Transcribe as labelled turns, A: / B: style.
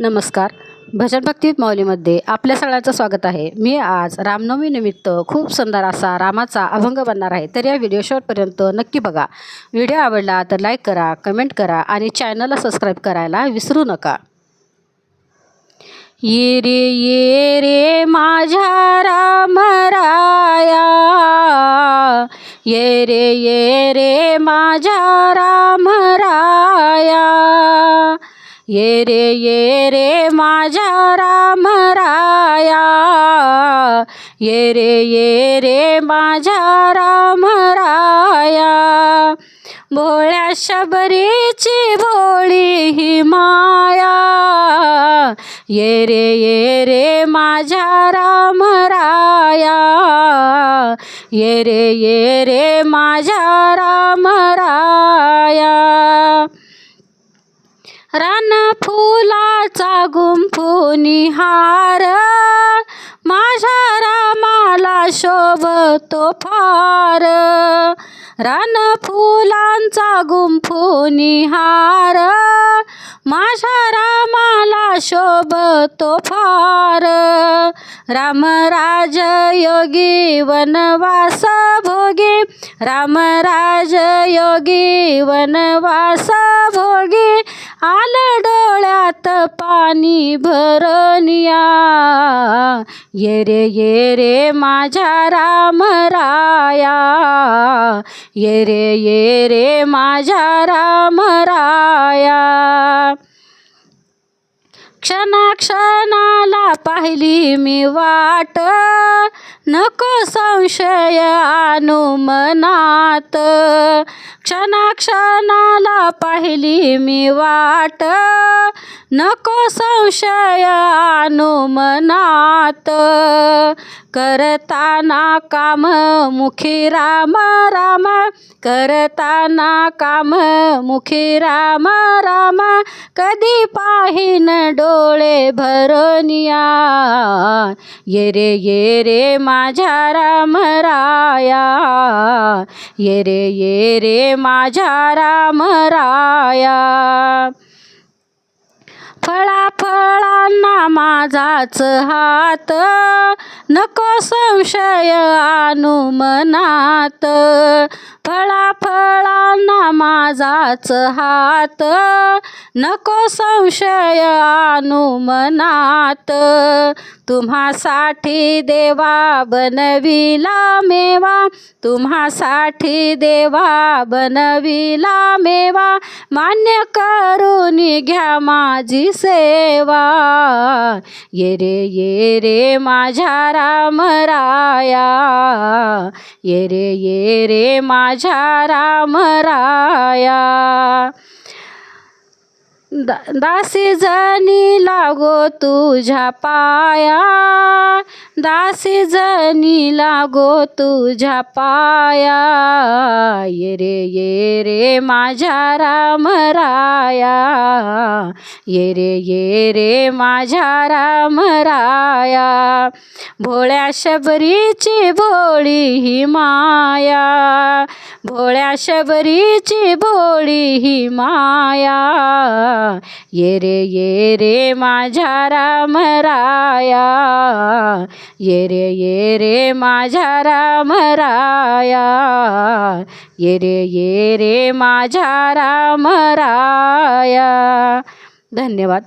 A: नमस्कार. भजन भक्ती माऊलीमध्ये आपल्या सगळ्यांचं स्वागत आहे. मी आज रामनवमीनिमित्त खूप सुंदर असा रामाचा अभंग बनणार आहे. तर या व्हिडिओ शॉर्टपर्यंत नक्की बघा. व्हिडिओ आवडला तर लाईक करा कमेंट करा आणि चॅनलला सबस्क्राईब करायला विसरू नका. ये रे ये रे माझ्या राम राया ये रे ये रे माझ्या राम राया ये रे ये रे माझ्या राम राया ये रे ये रे माझ्या राम राया भोळ्या शबरीची भोळी ही माया. ये रे ये रे माझ्या राम राया ये रे ये रे माझ्या राम राया रान फुलाचा गुंफुनी हार माझ्या रामाला शोभतो फार. रान फुलांचा गुंफुनी हार माझ्या रामाला शोभतो फार. रामराज योगी वनवास भोगी रामराज योगी वनवास आलं डोळ्यात पाणी भरनिया ये रे ये रे माझ्या राम राया. ये रे ये रे माझ्या राम राया. क्षणाक्षणाला पाहिली मी वाट. नको संशय आणू मनात. क्षणाक्षणाला पाहिली मी वाट. नको संशयानु मनात करताना काम मुखी राम राम. करताना काम मुखी राम राम. कधी पाहिन डोळे भरोनिया. ये रे ये रे माझ्या राम राया. ये रे ये रे माझ्या राम राया. फळा फळांना माझाच हात. नको संशय आणू मनात. फळा फळांना माझाच हात. नको संशय आणू मनात. तुम्हासाठी देवा बनविला मेवा. तुम्हासाठी देवा बनविला मेवा. मान्य करून घ्या माझी सेवा. ये रे ये रे माझ्या राम राया ये रे ये रे माझ्या राम राया दा दासी जनी लागो तुझ्या पाया. दासी जनी लागो तुझ्या पाया. ये रे ये रे माझ्या राम राया ये रे ये रे माझ्या राम राया भोळ्या शबरीची भोळी ही माया. भोळ्या शबरीची भोळी ही माया. ये रे ये रे माझ्या राम राया. ये रे ये रे माझ्या राम राया. ये रे ये रे माझ्या राम राया. धन्यवाद.